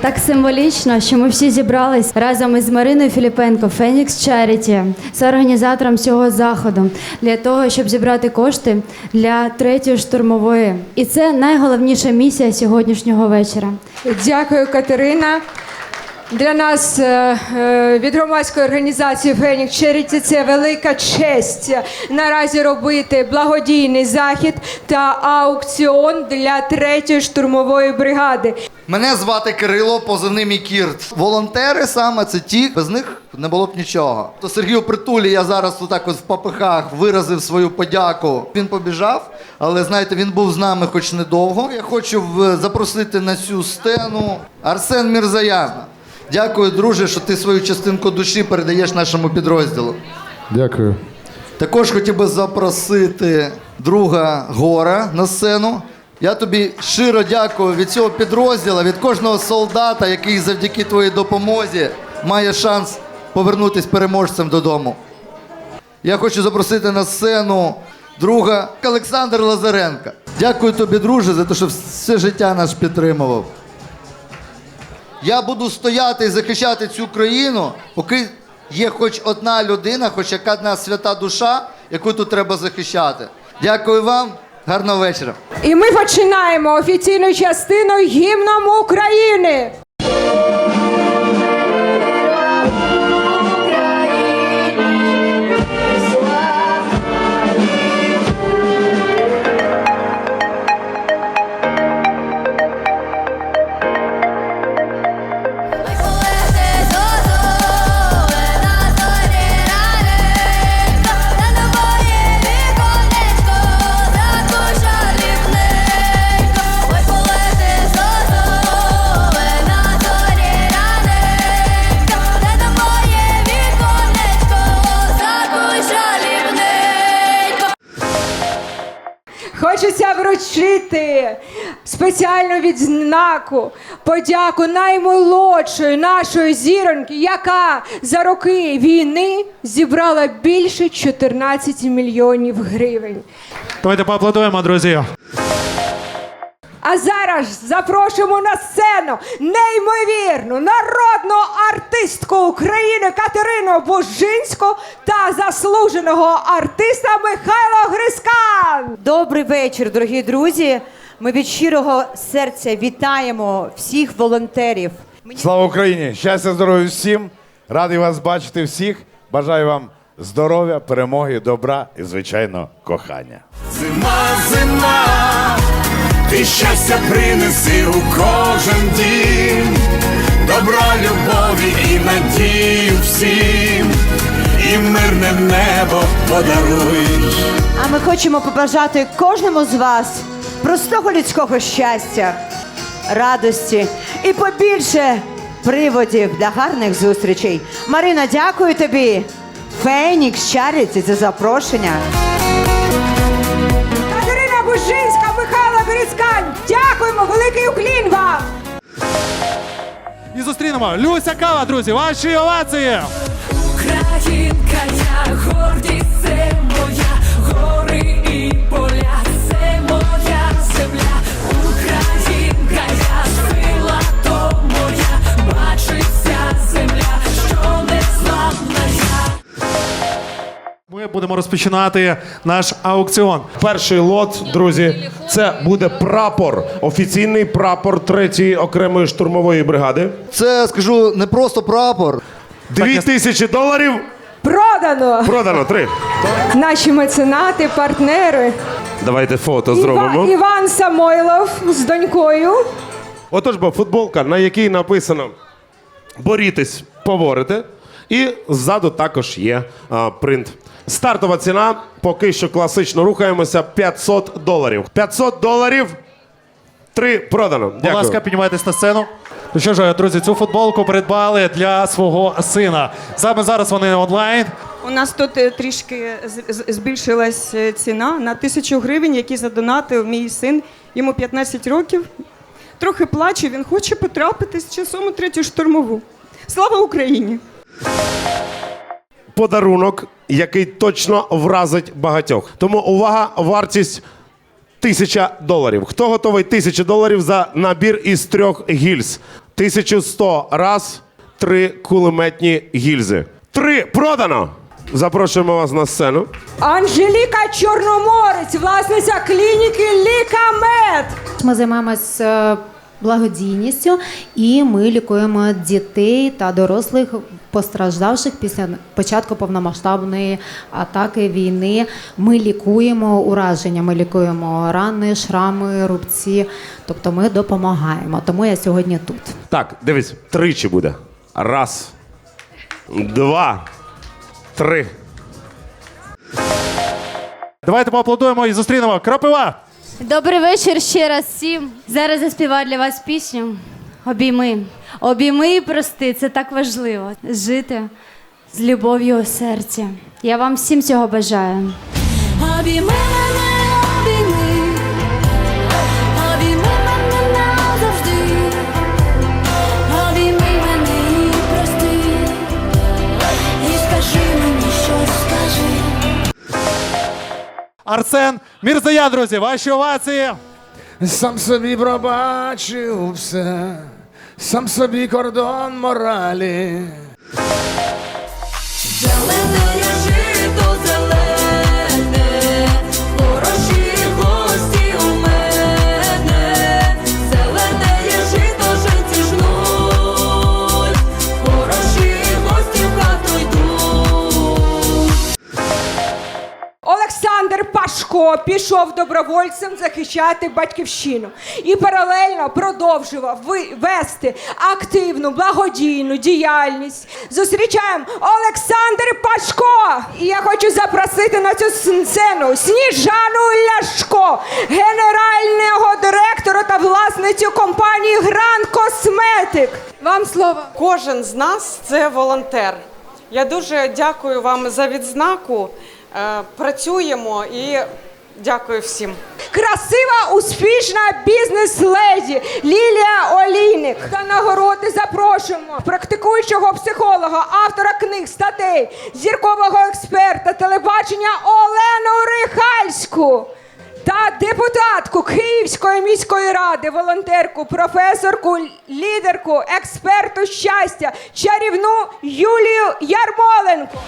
Так символічно, що ми всі зібрались разом із Мариною Філіпенко, Фенікс Чаріті, з організатором цього заходу для того, щоб зібрати кошти для третьої штурмової. І це найголовніша місія сьогоднішнього вечора. Дякую, Катерина. Для нас е, е, від громадської організації Фенікс Черіті це велика честь наразі робити благодійний захід та аукціон для третьої штурмової бригади. Мене звати Кирило, позивний мій Кірт. Волонтери саме це ті, без них не було б нічого. То Сергію Притулі я зараз отак от в попихах виразив свою подяку. Він побіжав, але знаєте, він був з нами хоч недовго. Я хочу запросити на цю сцену Арсен Мірзаян. Дякую, друже, що ти свою частинку душі передаєш нашому підрозділу. Дякую. Також хотів би запросити друга Гора на сцену. Я тобі щиро дякую від цього підрозділу, від кожного солдата, який завдяки твоїй допомозі має шанс повернутися переможцем додому. Я хочу запросити на сцену друга Олександр Лазаренка. Дякую тобі, друже, за те, що все життя нас підтримував. Я буду стояти і захищати цю країну, поки є хоч одна людина, хоч яка одна свята душа, яку тут треба захищати. Дякую вам, гарного вечора. І ми починаємо офіційну частину гімном України. Спеціальну відзнаку, подяку наймолодшої нашої зіроньки, яка за роки війни зібрала більше 14 мільйонів гривень. Давайте поаплодуємо, друзі. А зараз запрошуємо на сцену неймовірну народну артистку України Катерину Бужинську та заслуженого артиста Михайла Грискан. Добрий вечір, дорогі друзі. Ми від щирого серця вітаємо всіх волонтерів. Слава Україні! Щастя, здоров'я всім! Радий вас бачити всіх. Бажаю вам здоров'я, перемоги, добра і, звичайно, кохання. Зима, зима, ти щастя принеси у кожен дім, добра, любові і надію всім, і мирне небо подаруй. А ми хочемо побажати кожному з вас простого людського щастя, радості і побільше приводів для гарних зустрічей. Марина, дякую тобі. Фенікс Чаріті за запрошення. Катерина Бужинська, Михайло Грискан. Дякуємо, великий уклін вам! І зустрінемо Люся Кава, друзі. Ваші овації. Українка, я гордість, Ми будемо розпочинати наш аукціон. Перший лот, друзі, це буде прапор, офіційний прапор третьої окремої штурмової бригади. Це скажу не просто прапор. Дві тисячі доларів Продано! продано. Три. Наші меценати, партнери. Давайте фото Іва- зробимо. Іван Самойлов з донькою. Отож, бо футболка, на якій написано борітесь, поворите. І ззаду також є а, принт. Стартова ціна поки що класично рухаємося 500 доларів. 500 доларів. Три продано. Будь ласка, піднімайтесь на сцену. Ну що ж, друзі, цю футболку придбали для свого сина. Саме зараз вони онлайн. У нас тут е, трішки збільшилась е, ціна на тисячу гривень, які задонатив мій син. Йому 15 років. Трохи плаче, він хоче потрапити з часом у третю штурмову. Слава Україні! Подарунок, який точно вразить багатьох. Тому увага, вартість тисяча доларів. Хто готовий тисячу доларів за набір із трьох гільз? 1100 раз, три кулеметні гільзи. Три продано! Запрошуємо вас на сцену. Анжеліка Чорноморець, власниця клініки Лікамед. Ми займаємося благодійністю і ми лікуємо дітей та дорослих постраждавших після початку повномасштабної атаки війни. Ми лікуємо ураження, ми лікуємо рани, шрами, рубці. Тобто ми допомагаємо. Тому я сьогодні тут. Так, дивись, тричі буде. Раз, два, три. Давайте поаплодуємо і зустрінемо. Крапива! Добрий вечір ще раз всім. Зараз я співаю для вас пісню. Обійми. Обійми і прости. Це так важливо. Жити з любов'ю у серці. Я вам всім цього бажаю. Обійми мене, Арсен Мірзая, друзі, ваші овації. Сам собі пробачив все, сам собі кордон моралі. Пішов добровольцем захищати батьківщину і паралельно продовжував вести активну благодійну діяльність. Зустрічаємо Олександр Пашко! І я хочу запросити на цю сцену Сніжану Ляшко, генерального директора та власницю компанії Гран Косметик. Вам слово. Кожен з нас це волонтер. Я дуже дякую вам за відзнаку. Е, Працюємо і дякую всім. Красива, успішна бізнес-леді Лілія Олійник. Та нагороди запрошуємо практикуючого психолога, автора книг, статей, зіркового експерта, телебачення Олену Рихальську. Та депутатку Київської міської ради, волонтерку, професорку, лідерку, експерту щастя, чарівну Юлію Ярмоленко.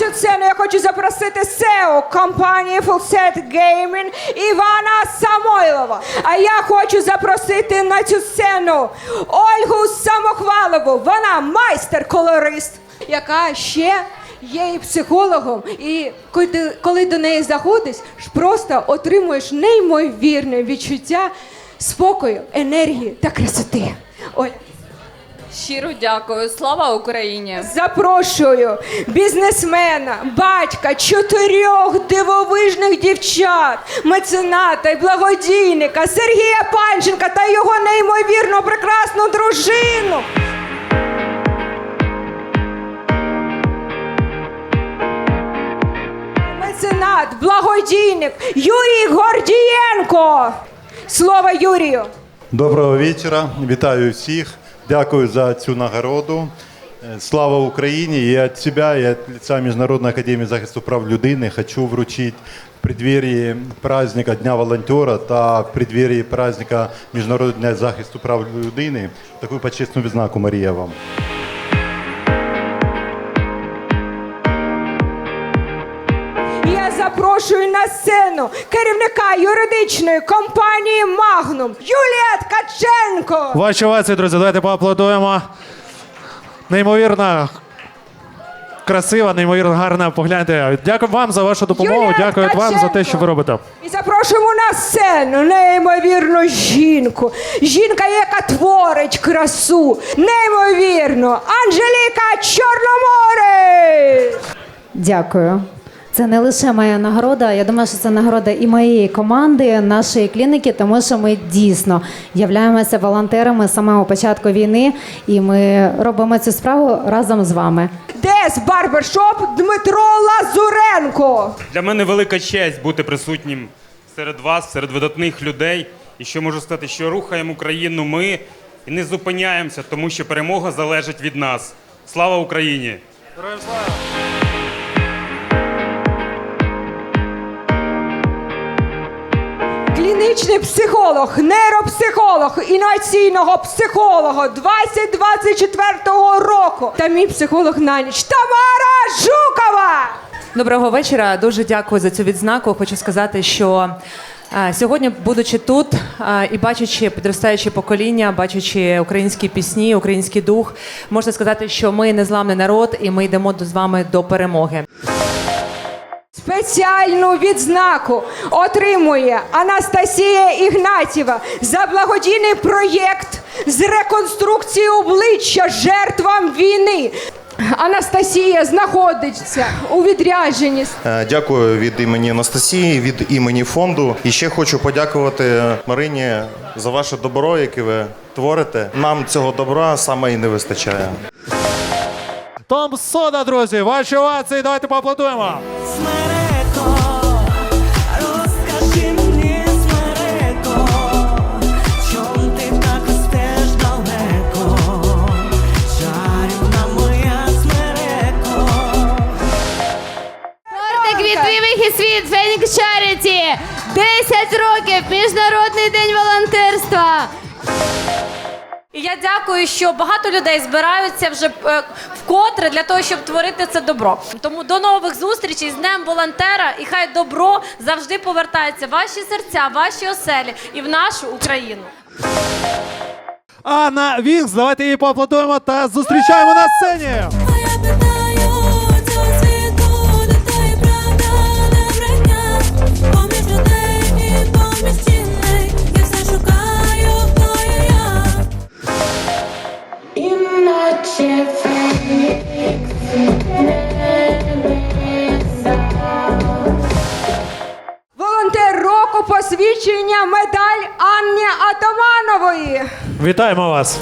Цю сцену я хочу запросити SEO компанії Fullset Gaming Івана Самойлова. А я хочу запросити на цю сцену Ольгу Самохвалову. Вона майстер-колорист, яка ще є і психологом. І коли, до неї заходиш, просто отримуєш неймовірне відчуття спокою, енергії та красоти. Оля. Щиро дякую. Слава Україні! Запрошую бізнесмена, батька чотирьох дивовижних дівчат, мецената і благодійника Сергія Панченка та його неймовірно прекрасну дружину. Меценат, благодійник Юрій Гордієнко. Слово Юрію. Доброго вечора, вітаю всіх. Дякую за цю нагороду. Е, Слава Україні! І від себе, і від лица Міжнародної академії захисту прав людини хочу вручити в преддверии праздника Дня волонтера та в преддверии праздника Міжнародного захисту прав людини таку почесну відзнаку Марія вам. Запрошую на сцену керівника юридичної компанії Магнум Юлія Ткаченко. Ваші овації, друзі, давайте поаплодуємо. Неймовірна красива, неймовірно гарна. Погляньте. Дякую вам за вашу допомогу. Юлія Дякую вам за те, що ви робите. І запрошуємо на сцену неймовірну жінку. Жінка, яка творить красу. Неймовірно. Анжеліка Чорноморець! Дякую. Це не лише моя нагорода. Я думаю, що це нагорода і моєї команди, нашої клініки, тому що ми дійсно являємося волонтерами з самого початку війни, і ми робимо цю справу разом з вами. Дес барбершоп Дмитро Лазуренко. Для мене велика честь бути присутнім серед вас, серед видатних людей. І що можу сказати, що рухаємо Україну ми і не зупиняємося, тому що перемога залежить від нас. Слава Україні! Клінічний психолог, нейропсихолог, інноваційного психолога 2024 року. Та мій психолог на ніч Тамара Жукова. Доброго вечора. Дуже дякую за цю відзнаку. Хочу сказати, що е, сьогодні, будучи тут е, і бачачи підростаюче покоління, бачачи українські пісні, український дух, можна сказати, що ми незламний народ, і ми йдемо з вами до перемоги. Спеціальну відзнаку отримує Анастасія Ігнатєва за благодійний проєкт з реконструкції обличчя жертвам війни. Анастасія знаходиться у відрядженні. Е, Дякую від імені Анастасії, від імені фонду. І ще хочу подякувати Марині за ваше добро, яке ви творите. Нам цього добра саме і не вистачає. Том Сода, друзі, ваші овації, давайте поаплодуємо. Фенікс Чаріті. 10 років Міжнародний день волонтерства. І я дякую, що багато людей збираються вже е, вкотре для того, щоб творити це добро. Тому до нових зустрічей з Днем волонтера, і хай добро завжди повертається в ваші серця, в ваші оселі і в нашу Україну. Анна Вінкс, давайте її поаплодуємо та зустрічаємо на сцені. Посвідчення медаль Анні Атаманової. Вітаємо вас.